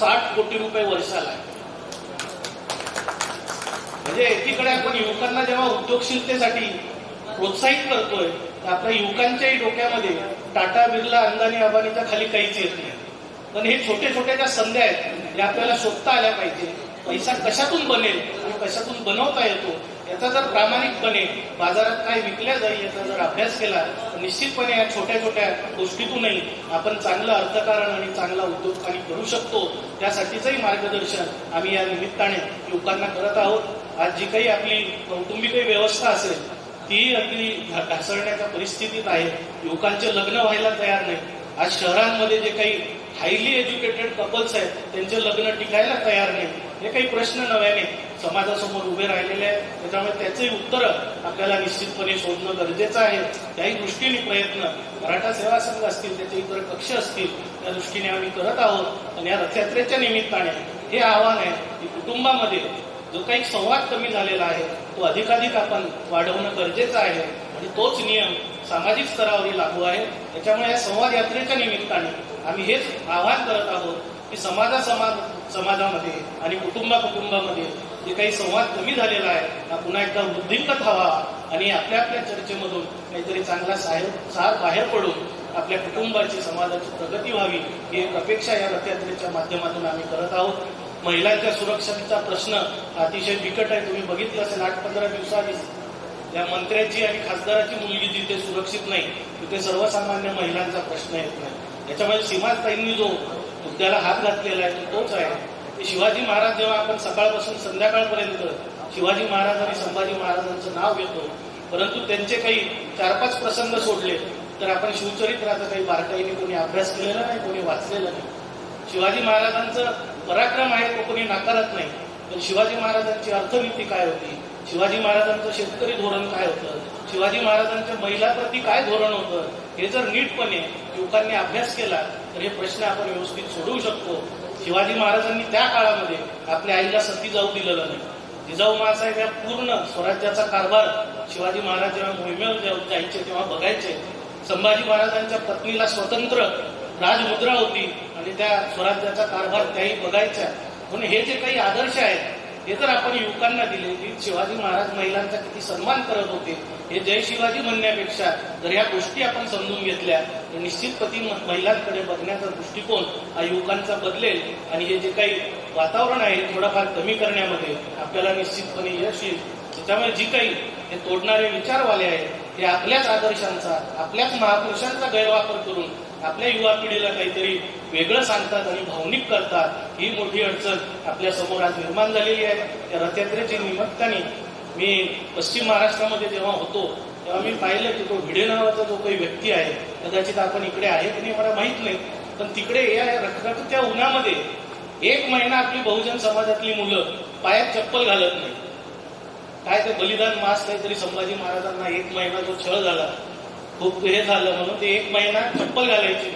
साठ कोटी रुपये वर्षाला आहे म्हणजे एकीकडे आपण युवकांना जेव्हा उद्योगशीलतेसाठी प्रोत्साहित करतोय तर आपल्या युवकांच्याही डोक्यामध्ये टाटा बिर्ला अंदानी अबानीच्या खाली काहीच येत नाही. पण हे छोटे छोटे ज्या संध्या आहेत या आपल्याला शोधता आल्या पाहिजे. पैसा कशातून बनेल आणि कशातून बनवता येतो याचा जर प्रामाणिकपणे बाजारात काय विकल्या जाईल याचा जर अभ्यास केला तर निश्चितपणे या छोट्या छोट्या गोष्टीतूनही आपण चांगलं अर्थकारण आणि चांगला उद्योग आणि करू शकतो. त्यासाठीचंही मार्गदर्शन आम्ही या निमित्ताने युवकांना करत आहोत. आज जी काही आपली कौटुंबिक व्यवस्था असेल ती अगदी ढासळण्याच्या परिस्थितीत आहे. युवकांचे लग्न व्हायला तयार नाही. आज शहरांमध्ये जे काही हायली एज्युकेटेड कपल्स आहेत त्यांचे लग्न टिकायला तयार नाही. हे काही प्रश्न नव्याने समाजासमोर उभे राहिलेले आहेत. त्याच्यामुळे त्याचंही उत्तर आपल्याला निश्चितपणे शोधणं गरजेचं आहे. त्याही दृष्टीने प्रयत्न. मराठा सेवा संघ असतील त्याचे इतर कक्ष असतील त्या दृष्टीने आम्ही करत आहोत. आणि या रथयात्रेच्या निमित्ताने हे आव्हान आहे की कुटुंबामध्ये जो काही संवाद कमी झालेला आहे तो अधिकाधिक आपण वाढवणं गरजेचं आहे. आणि तोच नियम सामाजिक स्तरावरही लागू आहे. त्याच्यामुळे या संवाद यात्रेच्या निमित्ताने आम्ही हेच आवाहन करत आहोत की समाजा समाज समाजामध्ये आणि कुटुंबा कुटुंबामध्ये जे काही संवाद कमी झालेला आहे. हा पुन्हा एकदा वृद्धिंगत हवा आणि आपल्या आपल्या चर्चेमधून काहीतरी चांगला साहेब सार बाहेर पडून आपल्या कुटुंबाची समाजाची प्रगती व्हावी ही एक अपेक्षा या रथयात्रेच्या माध्यमातून आम्ही करत आहोत. महिलांच्या सुरक्षेचा प्रश्न अतिशय बिकट आहे. तुम्ही बघितलं असेल आठ पंधरा दिवसाआधी या मंत्र्याची आणि खासदाराची मुलगी जिथे सुरक्षित नाही तिथे सर्वसामान्य महिलांचा प्रश्न येत नाही. त्याच्यामुळे सीमाताईंनी जो मुद्द्याला हात घातलेला आहे तो तोच आहे. की शिवाजी महाराज जेव्हा आपण सकाळपासून संध्याकाळपर्यंत शिवाजी महाराज आणि संभाजी महाराजांचं नाव घेतो परंतु त्यांचे काही चार पाच प्रसंग सोडले तर आपण शिवचरित्राचा काही बारकाईने कोणी अभ्यास केलेला नाही कोणी वाचलेला नाही. शिवाजी महाराजांचं पराक्रम आहे तो कोणी नाकारत नाही. पण शिवाजी महाराजांची अर्थनीती काय होती? शिवाजी महाराजांचं शेतकरी धोरण काय होतं? शिवाजी महाराजांच्या महिलाप्रती काय धोरण होतं? हे जर नीटपणे युवकांनी अभ्यास केला तर हे प्रश्न आपण व्यवस्थित सोडवू शकतो. शिवाजी महाराजांनी त्या काळामध्ये आपल्या आईला सती जाऊ दिलेलं नाही. जिजाऊ मासाहेब या पूर्ण स्वराज्याचा कारभार शिवाजी महाराज जेव्हा मोहिमेवर जायचे तेव्हा बघायचे. संभाजी महाराजांच्या पत्नीला स्वतंत्र राजमुद्रा होती आणि त्या स्वराज्याचा कारभार त्याही बघायच्या म्हणून हे जे काही आदर्श आहेत हे जर आपण युवकांना दिले की शिवाजी महाराज महिलांचा किती सन्मान करत होते हे जय शिवाजी म्हणण्यापेक्षा जर या गोष्टी आपण समजून घेतल्या तर निश्चितपती महिलांकडे बघण्याचा दृष्टिकोन हा युवकांचा बदलेल. आणि हे जे काही वातावरण आहे थोडंफार कमी करण्यामध्ये आपल्याला निश्चितपणे यश येईल. त्याच्यामुळे जी काही हे तोडणारे विचारवाले आहेत हे आपल्याच आदर्शांचा आपल्याच महापुरुषांचा गैरवापर करून आपल्या युवा पिढीला काहीतरी वेगळं सांगतात आणि भावनिक करतात ही मोठी अडचण आपल्यासमोर आज निर्माण झालेली आहे. त्या रथयात्रेच्या निमित्ताने मी पश्चिम महाराष्ट्रामध्ये जेव्हा होतो तेव्हा मी पाहिलं की तो भिडे नावाचा जो काही व्यक्ती आहे कदाचित आपण इकडे आहे की नाही मला माहीत नाही. पण तिकडे या रखरखत्या उन्हामध्ये एक महिना आपली बहुजन समाजातली मुलं पायात चप्पल घालत नाही काय ते बलिदान मास काहीतरी संभाजी महाराजांना एक महिना जो छळ झाला खूप हे झालं म्हणून ते एक महिना चप्पल घालायची.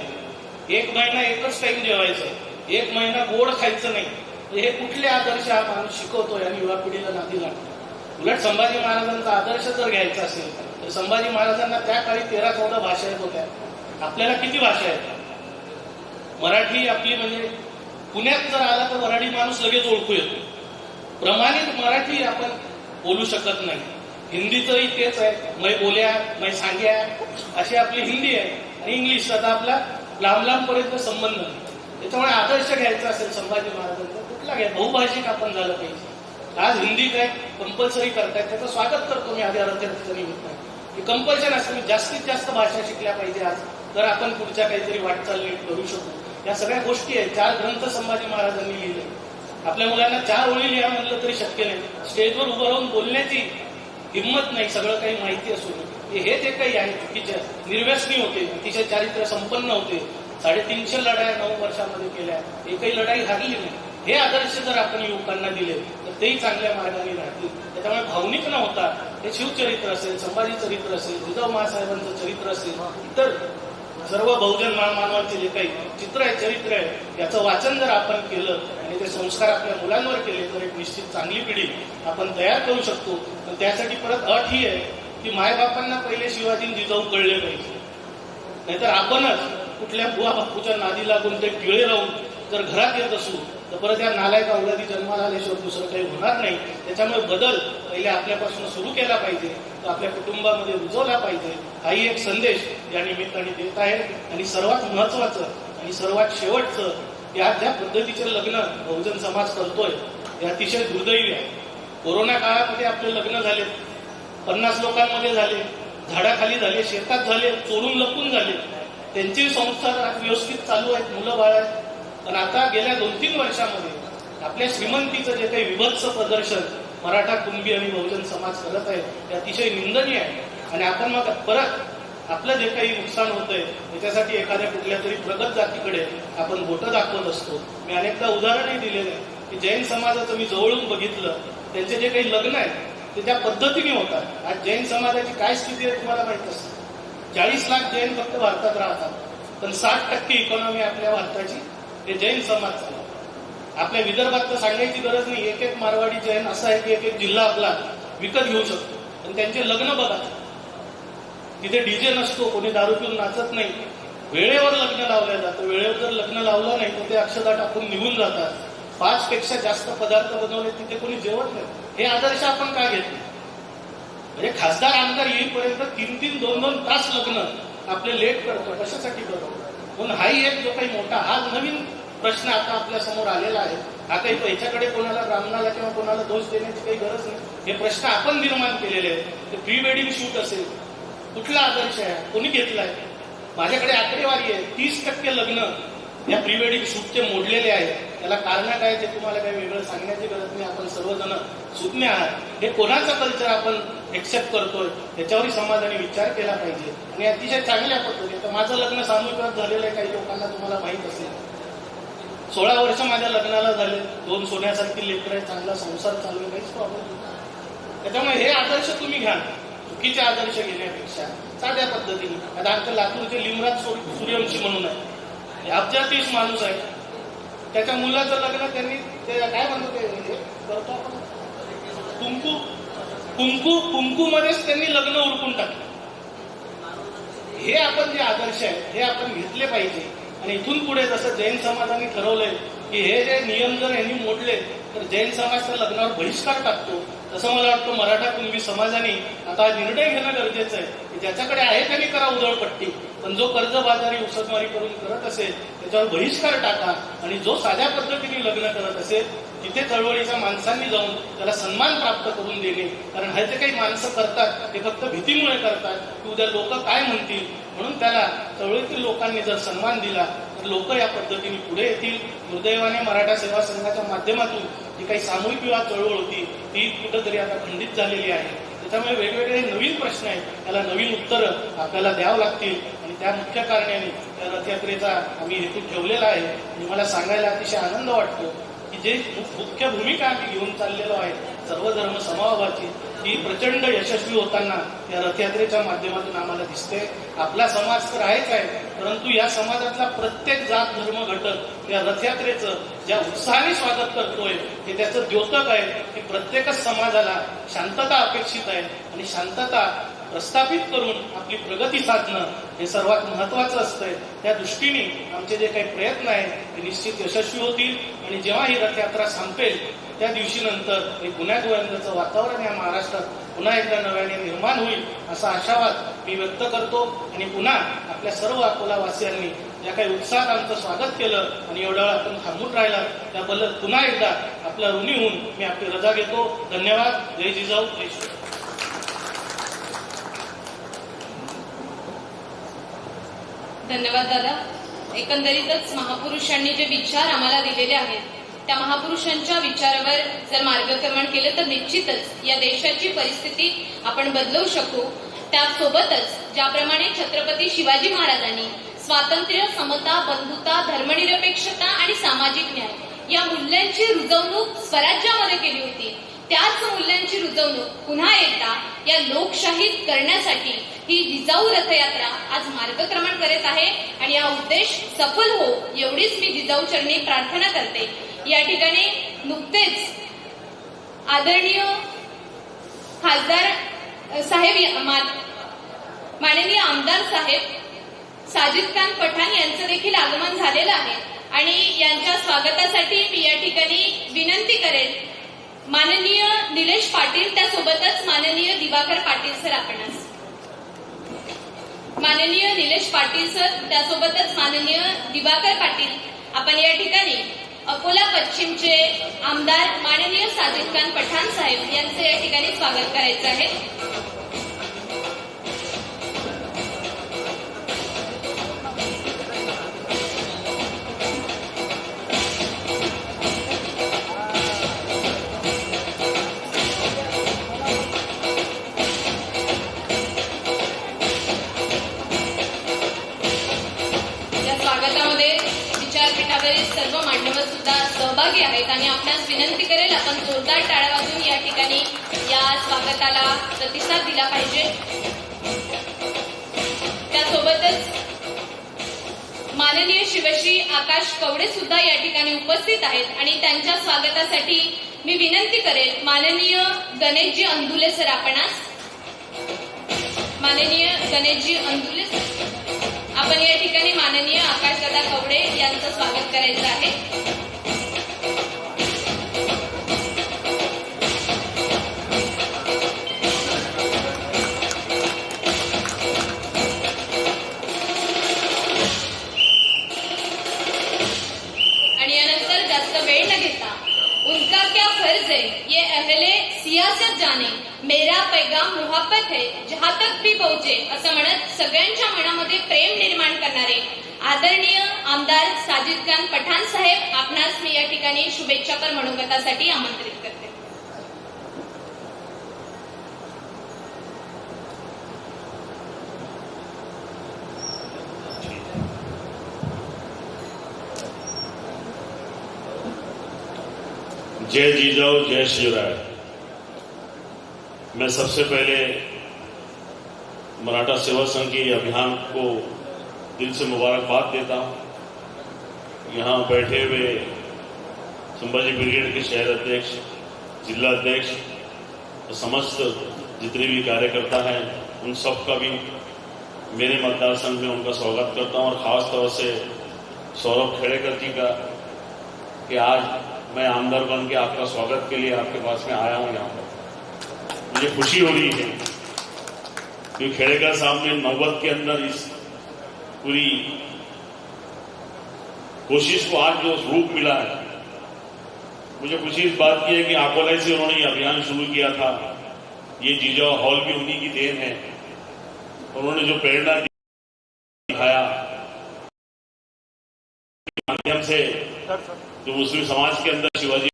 एक महिना एकच टाईम जेवायचं. एक महिना गोड खायचं नाही. हे कुठले आदर्श हा माणूस शिकवतोय आणि युवा पिढीला नादी लागतो उलट संभाजी महाराजांचा आदर्श जर घ्यायचा असेल तर संभाजी महाराजांना त्या काळी तेरा चौदा भाषा येत होत्या. आपल्याला किती भाषा येतात मराठी आपली म्हणजे पुण्यात जर आला तर मराठी माणूस लगेच ओळखू येतो. प्रमाणित मराठी आपण बोलू शकत नाही. हिंदीचंही तेच आहे. मै बोल्या मै सांग्या अशी आपली हिंदी आहे. आणि इंग्लिश आता आपला लांब लांबपर्यंत संबंध नाही. त्याच्यामुळे आदर्श घ्यायचा असेल संभाजी महाराजांचा कुठला घ्या? बहुभाषिक आपण झालं पाहिजे. आज हिंदी काय कंपल्सरी करतायत त्याचं स्वागत करतो मी आधी अर्थाच्या होत नाही कंपल्शन असतं जास्तीत जास्त भाषा शिकल्या पाहिजे आज. तर आपण पुढच्या काहीतरी वाटचाल नीट करू शकू. या सगळ्या गोष्टी आहेत. चार ग्रंथ संभाजी महाराजांनी लिहिले. आपल्या मुलांना चार ओळी लिहा म्हणलं तरी शक्य नाही. स्टेजवर उभं राहून बोलण्याची हिंमत नाही सगळं काही माहिती असून. म्हणजे हे जे काही आहे चुकीचे निर्व्यसनी होते अतिशय चारित्र्य संपन्न होते साडेतीनशे लढाया नऊ वर्षामध्ये केल्या एकही लढाई हरली नाही. हे आदर्श जर आपण युवकांना दिले तर तेही चांगल्या मार्गाने राहतील. त्याच्यामुळे भावनिक न होता हे शिवचरित्र असेल संभाजी चरित्र असेल जिजाऊ महासाहेबांचं चरित्र असेल इतर सर्व बहुजन मा- मानवाचे जे काही चित्र आहे चरित्र आहे याचं वाचन जर आपण केलं आणि ते संस्कार आपल्या मुलांवर केले तर एक निश्चित चांगली पिढी आपण तयार करू शकतो. पण त्यासाठी परत अट ही आहे की मायबापांना पहिले शिवाजी जिजाऊ कळले पाहिजे. नाहीतर आपणच कुठल्या बुवा बापूच्या नादी लागून ते टिळे राहून जर घरात येत असू तर परत या नालायक अवलादी जन्माला आल्याशिवाय दुसरं काही होणार नाही. त्याच्यामुळे बदल पहिले आपल्यापासून सुरू केला पाहिजे तो आपल्या कुटुंबामध्ये रुजवला पाहिजे. हाही एक संदेश या निमित्ताने देत आहे. आणि सर्वात महत्वाचं आणि सर्वात शेवटचं या ज्या पद्धतीचे लग्न बहुजन समाज करतोय हे अतिशय दुर्दैवी आहे. कोरोना काळामध्ये आपले लग्न झाले पन्नास लोकांमध्ये झाले झाडाखाली झाले शेतात झाले चोरून लपून झाले. त्यांचे संसार व्यवस्थित चालू आहेत मुलं बाळ आहेत. पण आता गेल्या दोन तीन वर्षामध्ये आपल्या श्रीमंतीचं जे काही विभत्स प्रदर्शन मराठा कुणबी आणि बहुजन समाज करत आहे ते अतिशय निंदनीय आहे. आणि आपण मग परत आपलं जे काही नुकसान होतंय त्याच्यासाठी एखाद्या कुठल्या तरी प्रगत जातीकडे आपण बोटं दाखवत असतो. मी अनेकदा उदाहरणही दिलेलं आहे की जैन समाजाचं मी जवळून बघितलं त्यांचे जे काही लग्न आहेत ते त्या पद्धतीने होतात. आज जैन समाजाची काय स्थिती आहे तुम्हाला माहीत असते चाळीस लाख जैन फक्त भारतात राहतात. पण साठ टक्के इकॉनॉमी आपल्या भारताची ते जैन समाज चालवतात आपल्या विदर्भात तर सांगायची गरज नाही. एक एक मारवाडी जैन असा आहे की एक एक जिल्हा आपला विकत घेऊ शकतो. पण त्यांचे लग्न बघा. तिथे डीजे नसतो. कोणी दारू पिऊन नाचत नाही. वेळेवर लग्न लावलं जातं. वेळेवर जर लग्न लावलं नाही तर ते अक्षता टाकून निघून जातात. पाच पेक्षा जास्त पदार्थ बनवले तिथे कोणी जेवत नाही. हे आदर्श आपण का घेतले? म्हणजे खासदार आमदार येईपर्यंत तीन तीन दोन दोन तास लग्न. आपले लेट करतो कशासाठी करतो म्हणून हाही एक जो काही मोठा हा नवीन प्रश्न आता आपल्यासमोर आलेला आहे. हा काही याच्याकडे कोणाला ब्राह्मणाला किंवा कोणाला दोष देण्याची काही गरज नाही. हे प्रश्न आपण निर्माण केलेले आहेत. ते प्री वेडिंग शूट असेल. कुठला आदर्श आहे? कोणी घेतलाय? माझ्याकडे आकडेवारी आहे. तीस टक्के लग्न या प्री वेडिंग शूटचे मोडलेले आहेत. त्याला कारण काय ते तुम्हाला काही वेगळं सांगण्याची गरज नाही. आपण सर्वजण सुज्ञ आहात. हे कोणाचं कल्चर आपण एक्सेप्ट करतोय? त्याच्यावरही समाजाने विचार केला पाहिजे. आणि अतिशय चांगल्या पद्धतीने तर माझं लग्न सामूहिक झालेलं आहे काही लोकांना तुम्हाला माहीत असेल. सोळा वर्ष माझ्या लग्नाला झाले. दोन सोन्यासारखी लेकर आहे चांगला संसार चालू काहीच प्रॉब्लेम त्याच्यामुळे हे आदर्श तुम्ही घ्या. चुकीचे आदर्श घेण्यापेक्षा साध्या पद्धतीने. आता आमच्या लातूरचे लिमराज सूर्यवंशी म्हणून आहे अब्जातीस माणूस आहे त्याच्या मुलाचं लग्न त्यांनी ते काय म्हणतो ते? करतो कुंकू कुंकू. कुंकू मध्येच त्यांनी लग्न उरकून टाकलं. हे आपण जे आदर्श आहेत हे आपण घेतले पाहिजे. आणि इथून पुढे जसं जैन समाजाने ठरवलंय की हे जे नियम जर यांनी मोडले तर जैन समाज त्या लग्नावर बहिष्कार टाकतो. तसं मला वाटतं मराठा कुणबी समाजाने आता निर्णय घेणं गरजेचं आहे. ज्याच्याकडे आहे त्यांनी करा उधळपट्टी. पण जो कर्जबाजारी उसदमारी करून करत असेल त्याच्यावर बहिष्कार टाका आणि जो साध्या पद्धतीने लग्न करत असेल तिथे चळवळीच्या माणसांनी जाऊन त्याला सन्मान प्राप्त करून देणे. कारण हे जे काही माणसं करतात ते फक्त भीतीमुळे करतात की उद्या लोक काय म्हणतील? म्हणून त्याला चळवळीतील लोकांनी जर सन्मान दिला तर लोक या पद्धतीने पुढे येतील. दुर्दैवाने मराठा सेवा संघाच्या माध्यमातून जी काही सामूहिक विवाह चळवळ होती ती कुठंतरी आता खंडित झालेली आहे. त्याच्यामुळे वेगवेगळे नवीन प्रश्न आहेत. त्याला नवीन उत्तरं आपल्याला द्यावं लागतील. आणि त्या मुख्य कारणाने त्या रथयात्रेचा आम्ही हेतू ठेवलेला आहे. आणि मला सांगायला अतिशय आनंद वाटतो. की जे मुख्य भूमिका आम्ही घेऊन चाललेलो आहे सर्व धर्म समभावाची ही प्रचंड यशस्वी होताना या रथयात्रेच्या माध्यमातून आम्हाला दिसते. आपला समाज तर आहेच आहे परंतु या समाजातला प्रत्येक जात धर्म घटक या रथयात्रेचं ज्या उत्साहाने स्वागत करतोय हे त्याचं द्योतक आहे की प्रत्येकच समाजाला शांतता अपेक्षित आहे. आणि शांतता प्रस्थापित करून आपली प्रगती साधणं हे सर्वात महत्वाचं असतंय. त्या दृष्टीने आमचे जे काही प्रयत्न आहेत ते निश्चित यशस्वी होतील. आणि जेव्हा ही रथयात्रा संपेल त्या दिवशी नंतर हे गुन्ह्या गोविंदाचं वातावरण या महाराष्ट्रात पुन्हा एकदा नव्याने निर्माण होईल असा आशावाद मी व्यक्त करतो. आणि पुन्हा आपल्या सर्व अकोलावासियांनी ज्या काही उत्साहात आमचं स्वागत केलं आणि एवढा वेळ आपण थांबून राहिला त्याबद्दल पुन्हा एकदा आपल्या ऋणी होऊन मी आपली रजा घेतो. धन्यवाद. जय जिजाऊ. जय श्री धन्यवाद दादा. एकंदरीतच महापुरुषांनी जे विचार आम्हाला दिलेले आहेत त्या महापुरुषांच्या विचारावर जर मार्गक्रमण केलं तर निश्चितच या देशाची परिस्थिती आपण बदलवू शकू. त्यासोबतच ज्याप्रमाणे छत्रपती शिवाजी महाराजांनी स्वातंत्र्य समता बंधुता धर्मनिरपेक्षता आणि सामाजिक न्याय या मूल्यांची रुजवणूक स्वराज्यामध्ये केली होती त्याच मूल्यांची रुजवणूक पुन्हा एकदा या लोकशाहीत करण्यासाठी ही जिजाऊ रथयात्रा आज मार्गक्रमण करत आहे. आणि हा उद्देश सफल हो एवढीच मी जिजाऊ चरणी प्रार्थना करते. या ठिकाणी नुकतेच आदरणीय खासदार साहेब माननीय आमदार साहेब साजिद खान पठाण यांचं देखील आगमन झालेलं आहे. आणि यांच्या स्वागतासाठी मी या ठिकाणी विनंती करेन माननीय निलेश पाटील त्यासोबतच माननीय दिवाकर पाटील सर आपणास माननीय निलेश पाटील सर त्यासोबतच माननीय दिवाकर पाटील आपण या ठिकाणी अकोला पश्चिमचे आमदार माननीय साजिद खान पठाण साहेब यांचे या ठिकाणी स्वागत करायचं आहे. आपण जोरदार टाळ्या वाजून या ठिकाणी या स्वागताला प्रतिसाद दिला पाहिजे. त्यासोबतच माननीय शिवश्री आकाश कवडे सुद्धा या ठिकाणी उपस्थित आहेत आणि त्यांच्या स्वागतासाठी मी विनंती करेल माननीय गणेशजी अंदुले सर आपणास माननीय गणेशजी अंदुले सर आपण या ठिकाणी माननीय आकाशदादा कवडे यांचं स्वागत करायचं आहे. साजिद पठाण साहेब आपणास मी या ठिकाणी शुभेच्छापर मनोगतासाठी आमंत्रित करते. जय जीजाऊ, जय शिवराय। मैं सबसे पहले मराठा सेवा संघ के अभियान को दिल से मुबारकबाद देता हूँ। यहाँ बैठे हुए संभाजी ब्रिगेड के शहर अध्यक्ष, जिला अध्यक्ष समस्त जितने भी कार्यकर्ता हैं, उन सब का भी मेरे मतदार संघ में उनका स्वागत करता हूँ और खास तौर से सौरभ खेड़ेकर जी का कि आज मैं आमदार बन के आपका स्वागत के लिए आपके पास में आया हूँ यहाँ पर। मुझे खुशी हो रही है कि खेड़ेकर साहब ने नौबत के अंदर इस पूरी कोशिश को आज जो रूप मिला है। मुझे खुशी इस बात की है कि अकोला से उन्होंने ये अभियान शुरू किया था। ये जीजा हॉल भी उन्हीं की देन है। उन्होंने जो प्रेरणा दिखाया। माध्यम से जो मुस्लिम समाज के अंदर शिवाजी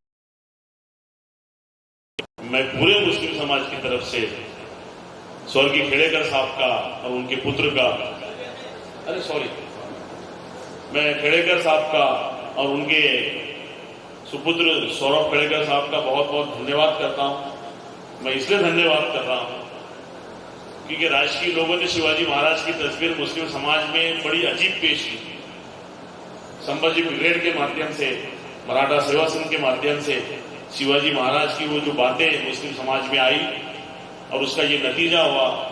मैं पूरे मुस्लिम समाज की तरफ़ से स्वर्गीय खेड़ेकर साहब का और उनके पुत्र का अरे सॉरी मैं खेड़ेकर साहब का और उनके सुपुत्र सौरभ खेड़ेकर साहब का बहुत बहुत धन्यवाद करता हूँ। मैं इसलिए धन्यवाद कर रहा हूँ क्योंकि राजकीय लोगों ने शिवाजी महाराज की तस्वीर मुस्लिम समाज में बड़ी अजीब पेश की संभाजी ब्रिगेड के माध्यम से, मराठा सेवा संघ के माध्यम से शिवाजी महाराज की वो जो बातें मुस्लिम समाज में आई और उसका ये नतीजा हुआ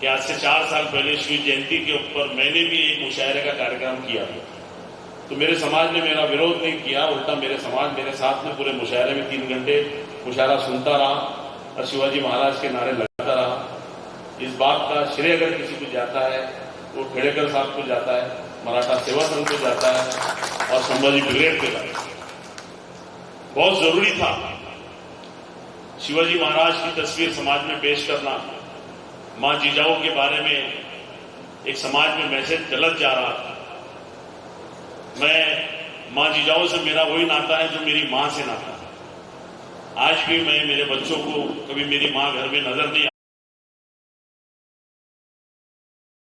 कि आज से चार साल पहले शिव जयंती के ऊपर मैंने भी एक मुशायरे का कार्यक्रम किया। तो मेरे समाज ने मेरा विरोध नहीं किया, उल्टा मेरे समाज मेरे साथ में पूरे मुशायरे में तीन घंटे मुशायरा सुनता रहा और शिवाजी महाराज के नारे लगाता रहा। इस बात का श्रेय अगर किसी को जाता है, वो खेड़ेकर साहब को जाता है, मराठा सेवा संघ को जाता है और संभाजी ब्रिगेड को जाता है। बहुत ज़रूरी था शिवाजी महाराज की तस्वीर समाज में पेश करना। माँ जीजाओं के बारे में एक समाज में मैसेज गलत जा रहा था। मैं माँ जीजाओं से मेरा वही नाता है जो मेरी माँ से नाता है। आज भी मैं मेरे बच्चों को कभी मेरी माँ घर में नज़र नहीं